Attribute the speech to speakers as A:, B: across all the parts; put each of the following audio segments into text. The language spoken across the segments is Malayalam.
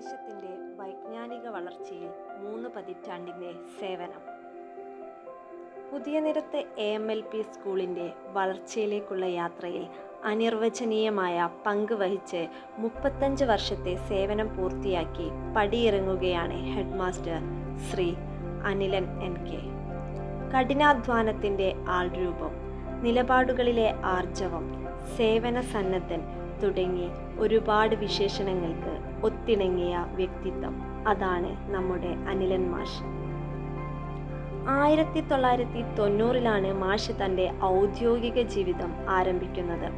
A: പ്രദേശത്തിന്റെ വൈജ്ഞാനിക വളർച്ചയിൽ മൂന്ന് പതിറ്റാണ്ടിന്റെ സേവനം. പുതിയ നിരത്ത് എ എം എൽ പി സ്കൂളിന്റെ വളർച്ചയിലേക്കുള്ള യാത്രയിൽ അനിർവചനീയമായ പങ്ക് വഹിച്ച് മുപ്പത്തഞ്ച് വർഷത്തെ സേവനം പൂർത്തിയാക്കി പടിയിറങ്ങുകയാണ് head master Shri Anilan N K. കഠിനാധ്വാനത്തിന്റെ ആൾരൂപം നിലപാടുകളിലെ ആർജവം സേവന സന്നദ്ധൻ തുടങ്ങി ഒരുപാട് വിശേഷണങ്ങൾക്ക് ഒത്തിണങ്ങിയ വ്യക്തിത്വം. അതാണ് നമ്മുടെ അനിലൻ മാഷ്. ആയിരത്തി തൊള്ളായിരത്തി തൊണ്ണൂറിലാണ് മാഷ് തന്റെ ഔദ്യോഗിക ജീവിതം ആരംഭിക്കുന്നത്.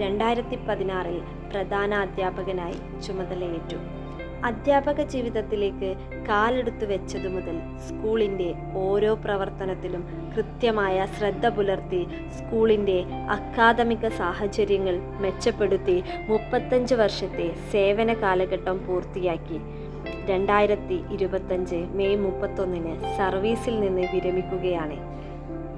A: രണ്ടായിരത്തി പതിനാറിൽ പ്രധാന അധ്യാപകനായി ചുമതലയേറ്റു. അധ്യാപക ജീവിതത്തിലേക്ക് കാലെടുത്തു വെച്ചതു മുതൽ സ്കൂളിന്റെ ഓരോ പ്രവർത്തനത്തിലും കൃത്യമായ ശ്രദ്ധ പുലർത്തി സ്കൂളിന്റെ അക്കാദമിക സാഹചര്യങ്ങൾ മെച്ചപ്പെടുത്തി മുപ്പത്തഞ്ച് വർഷത്തെ സേവന കാലഘട്ടം പൂർത്തിയാക്കി. രണ്ടായിരത്തി ഇരുപത്തഞ്ച് മെയ് മുപ്പത്തൊന്നിന് സർവീസിൽ നിന്ന് വിരമിക്കുകയാണ്.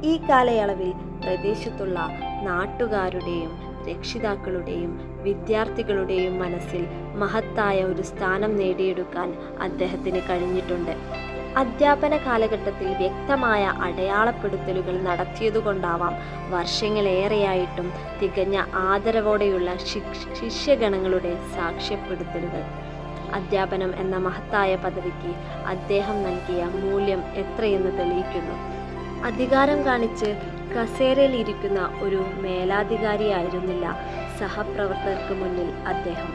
A: ഈ കാലയളവിൽ പ്രദേശത്തുള്ള നാട്ടുകാരുടെയും രക്ഷിതാക്കളുടെയും വിദ്യാർത്ഥികളുടെയും മനസ്സിൽ മഹത്തായ ഒരു സ്ഥാനം നേടിയെടുക്കാൻ അദ്ദേഹത്തിന് കഴിഞ്ഞിട്ടുണ്ട്. അധ്യാപന കാലഘട്ടത്തിൽ വ്യക്തമായ അടയാളപ്പെടുത്തലുകൾ നടത്തിയതുകൊണ്ടാവാം വർഷങ്ങളേറെയായിട്ടും തികഞ്ഞ ആദരവോടെയുള്ള ശിഷ്യഗണങ്ങളുടെ സാക്ഷ്യപ്പെടുത്തലുകൾ. അധ്യാപനം എന്ന മഹത്തായ പദവിക്ക് അദ്ദേഹം നൽകിയ മൂല്യം എത്രയെന്ന് തെളിയിക്കുന്നു? അധികാരം കാണിച്ച് കസേരയിൽ ഇരിക്കുന്ന ഒരു മേലാധികാരിയായിരുന്നില്ല സഹപ്രവർത്തകർക്ക് മുന്നിൽ അദ്ദേഹം.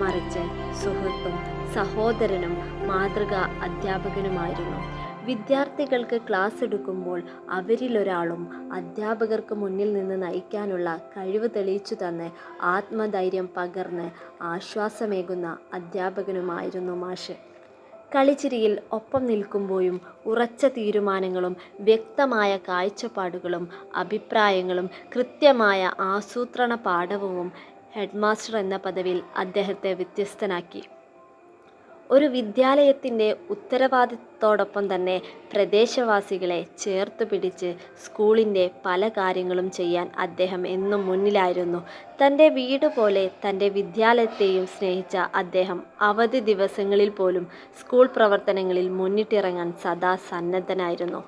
A: മറിച്ച് സുഹൃത്തും സഹോദരനും മാതൃകാ അധ്യാപകനുമായിരുന്നു. വിദ്യാർത്ഥികൾക്ക് ക്ലാസ് എടുക്കുമ്പോൾ അവരിലൊരാളും അധ്യാപകർക്ക് മുന്നിൽ നിന്ന് നയിക്കാനുള്ള കഴിവ് തെളിയിച്ചു തന്ന് ആത്മധൈര്യം പകർന്ന് ആശ്വാസമേകുന്ന അധ്യാപകനുമായിരുന്നു മാഷ്. കളിച്ചിരിയിൽ ഒപ്പം നിൽക്കുമ്പോഴും ഉറച്ച തീരുമാനങ്ങളും വ്യക്തമായ കാഴ്ചപ്പാടുകളും അഭിപ്രായങ്ങളും കൃത്യമായ ആസൂത്രണ പാഠവും ഹെഡ്മാസ്റ്റർ എന്ന പദവിയിൽ അദ്ദേഹത്തെ വ്യത്യസ്തനാക്കി. ഒരു വിദ്യാലയത്തിന്റെ ഉത്തരവാദിത്തോടൊപ്പം തന്നെ പ്രദേശവാസികളെ ചേർത്ത് പിടിച്ച് സ്കൂളിന്റെ പല കാര്യങ്ങളും ചെയ്യാൻ അദ്ദേഹം എന്നും മുന്നിലായിരുന്നു. തന്റെ വീട് പോലെ തന്റെ വിദ്യാലയത്തെയും സ്നേഹിച്ച അദ്ദേഹം അവധി ദിവസങ്ങളിൽ പോലും സ്കൂൾ പ്രവർത്തനങ്ങളിൽ മുന്നിട്ടിറങ്ങാൻ സദാ സന്നദ്ധനായിരുന്നു.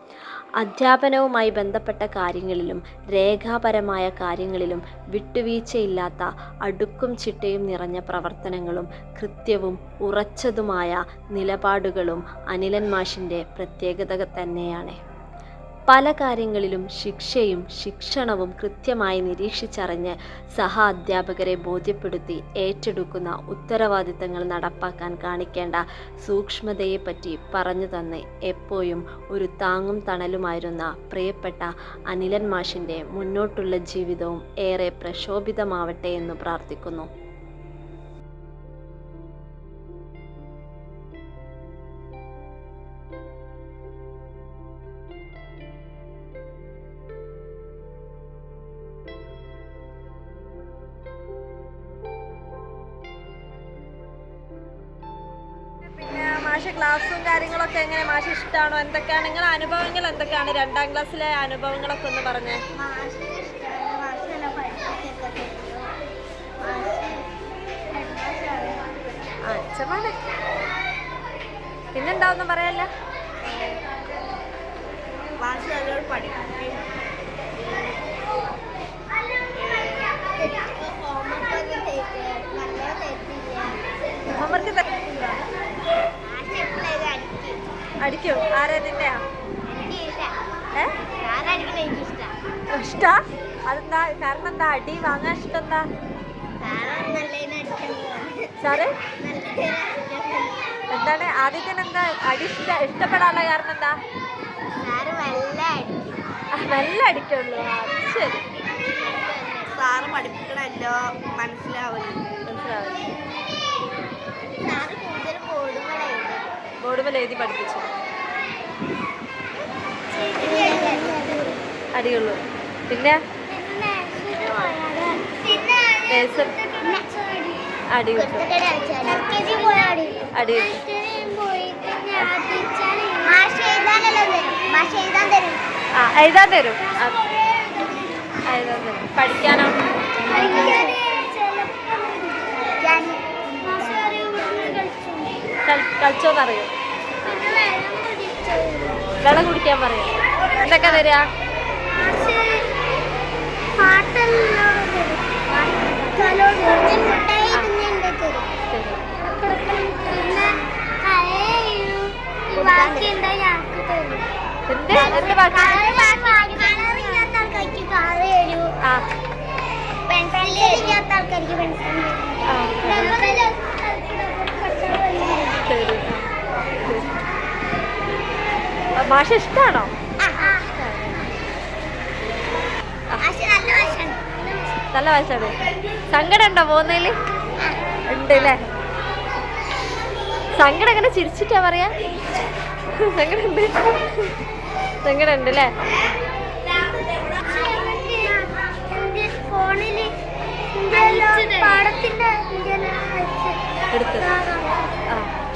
A: അധ്യാപനവുമായി ബന്ധപ്പെട്ട കാര്യങ്ങളിലും രേഖാപരമായ കാര്യങ്ങളിലും വിട്ടുവീഴ്ചയില്ലാത്ത അടുക്കും ചിട്ടയും നിറഞ്ഞ പ്രവർത്തനങ്ങളും കൃത്യവും ഉറച്ചതുമായ നിലപാടുകളും അനിലൻ മാഷിന്റെ പ്രത്യേകത തന്നെയാണ്. പല കാര്യങ്ങളിലും ശിക്ഷയും ശിക്ഷണവും കൃത്യമായി നിരീക്ഷിച്ചറിഞ്ഞ് സഹ അധ്യാപകരെ ബോധ്യപ്പെടുത്തി ഏറ്റെടുക്കുന്ന ഉത്തരവാദിത്തങ്ങൾ നടപ്പാക്കാൻ കാണിക്കേണ്ട സൂക്ഷ്മതയെപ്പറ്റി പറഞ്ഞു തന്ന് എപ്പോഴും ഒരു താങ്ങും തണലുമായിരുന്ന പ്രിയപ്പെട്ട അനിലൻ മാഷിന്റെ മുന്നോട്ടുള്ള ജീവിതവും ഏറെ പ്രക്ഷോഭിതമാവട്ടെ എന്ന് പ്രാർത്ഥിക്കുന്നു.
B: ക്ലാസ്സും കാര്യങ്ങളൊക്കെ എങ്ങനെ? മാഷ് ഇഷ്ടമാണോ എന്തൊക്കെയാണ്? നിങ്ങളുടെ അനുഭവങ്ങൾ എന്തൊക്കെയാണ്? രണ്ടാം ക്ലാസ്സിലെ അനുഭവങ്ങളൊക്കെ ഒന്ന് പറഞ്ഞേ. അച്ഛമാണ് പിന്നെന്താ പറയല്ല ഹോംവർക്ക്
C: മാഷ് എപ്പോഴും അടിക്കും.
B: ആരാ
C: എനിക്ക് ഇഷ്ടം
B: ഏ?
C: ഞാൻ എനിക്ക് ഇഷ്ടം?
B: ഇഷ്ടാ അതെന്താ? കാരണം എന്താ അടി വാങ്ങാൻ ഇഷ്ടം എന്താ
C: സാറ്?
B: എന്താണ്? ആദ്യത്തിന് എന്താ അടി ഇഷ്ട ഇഷ്ടപ്പെടാനുള്ള കാരണം എന്താ നല്ല അടിക്കുള്ളൂ. അത് ശരി.
C: സാറ് പഠിപ്പിക്കണല്ലോ മനസ്സിലാവില്ല
B: മനസ്സിലാവും ബോർഡ് എഴുതി പഠിപ്പിച്ചു. അടിയുള്ളൂ. പിന്നെ? ആ എഴുതാൻ തരും. എഴുതാൻ തരും. പഠിക്കാനോ?
D: കളിച്ചോന്നറിയോ
B: വെള്ളം
D: കുടിക്കാൻ പറയാം. എന്തൊക്കെ
B: തരാ? പാട്ടെല്ലാം ആൾക്കാർക്ക്
D: ബാക്കി മാഷ ഇഷ്ടാണോ?
B: നല്ല
D: ഭാഷയാണ്. സങ്കടം ഉണ്ടോ പോകുന്നതിൽ? ഉണ്ട് അല്ലേ? സങ്കടം എങ്ങനെ ചിരിച്ചിട്ടാ പറയാ? സങ്കടം ഉണ്ട്. സങ്കടം ഉണ്ട് അല്ലേ? ഫോണിൽ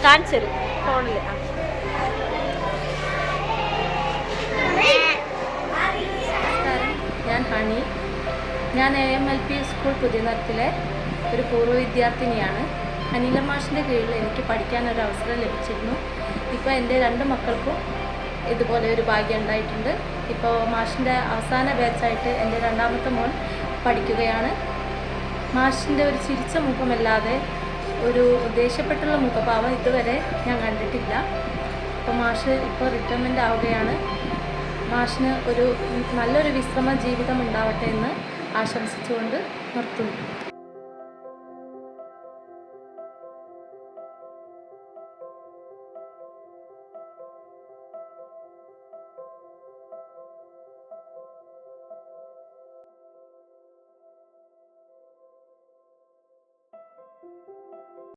D: കാണിച്ചു തരും ഫോണിൽ ആ.
E: ഞാൻ A M L P school പുതിയനരത്തിലെ ഒരു പൂർവ വിദ്യാർത്ഥിനിയാണ്. അനില മാഷിന്റെ കീഴിൽ എനിക്ക് പഠിക്കാൻ ഒരു അവസരം ലഭിച്ചിരുന്നു. ഇപ്പോൾ എന്റെ രണ്ട് മക്കൾക്കും ഇതുപോലെ ഒരു ഭാഗ്യം ഉണ്ടായിട്ടുണ്ട്. ഇപ്പോൾ മാഷിന്റെ അവസാന ബാച്ചായിട്ട് എന്റെ രണ്ടാമത്തെ മോൻ പഠിക്കുകയാണ്. മാഷിന്റെ ഒരു ചിരിച്ച മുഖമല്ലാതെ ഒരു ദേഷ്യപ്പെട്ടുള്ള മുഖഭാവം ഇതുവരെ ഞാൻ കണ്ടിട്ടില്ല. അപ്പോൾ മാഷ് ഇപ്പോൾ റിട്ടയർമെന്റ് ആവുകയാണ്. മാഷിന് ഒരു നല്ലൊരു വിശ്രമ ജീവിതം ഉണ്ടാവട്ടെ എന്ന് ആശംസിച്ചുകൊണ്ട് നിർത്തുന്നു.